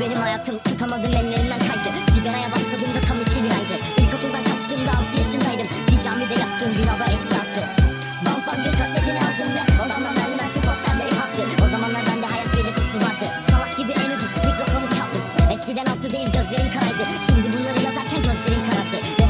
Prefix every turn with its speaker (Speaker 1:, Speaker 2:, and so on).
Speaker 1: Benim hayatım. Tutamadım ellerimden kaydı. Sigaraya başladığımda tam iki liraydı İlkokuldan kaçtığımda altı yaşındaydım. Bir camide yattığım günahı eksi attı Banfangı kasetini aldım ve odamdan vermezsin posterleri kalktı. O zamanlar bende hayat belirtisi vardı. Salak gibi en ucuz mikrofonu çaldım. Eskiden altı değil gözlerim karaydı Şimdi bunları yazarken gözlerim karardı.